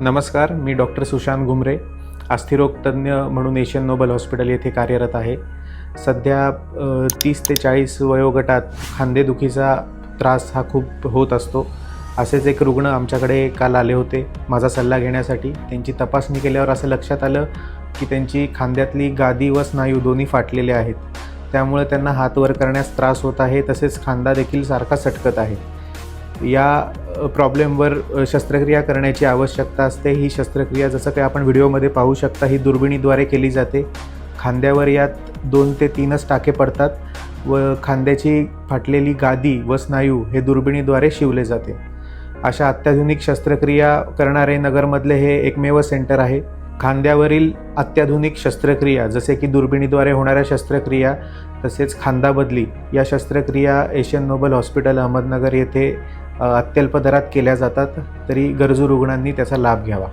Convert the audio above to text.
नमस्कार मी डॉक्टर सुशांत घुमरे अस्थिरोग तज्ज्ञ म्हणून एशियन नोबल हॉस्पिटल येथे कार्यरत आहे. सध्या तीस ते चाळीस वयोगटात खांदेदुखीचा त्रास हा खूप होत असतो. असेच एक रुग्ण आमच्याकडे काल आले होते माझा सल्ला घेण्यासाठी. त्यांची तपासणी केल्यावर असं लक्षात आलं की त्यांची खांद्यातली गादी व स्नायू दोन्ही फाटलेले आहेत. त्यामुळे त्यांना हात वर करण्यास त्रास होत आहे तसेच खांदा देखील सारखा सटकत आहे. या प्रॉब्लेमवर शस्त्रक्रिया करण्याची आवश्यकता असते. ही शस्त्रक्रिया जसं काही आपण व्हिडिओमध्ये पाहू शकता ही दुर्बिणीद्वारे केली जाते. खांद्यावर यात दोन ते तीनच टाके पडतात व खांद्याची फाटलेली गादी व स्नायू हे दुर्बिणीद्वारे शिवले जाते. अशा अत्याधुनिक शस्त्रक्रिया करणारे नगरमधले हे एकमेव सेंटर आहे. खांद्यावरील अत्याधुनिक शस्त्रक्रिया जसे की दुर्बिणीद्वारे होणाऱ्या शस्त्रक्रिया तसेच खांदा बदली या शस्त्रक्रिया एशियन नोबल हॉस्पिटल अहमदनगर येथे अत्यल्प दरात केल्या जातात तरी गरजू रुग्णांनी त्याचा लाभ घ्यावा.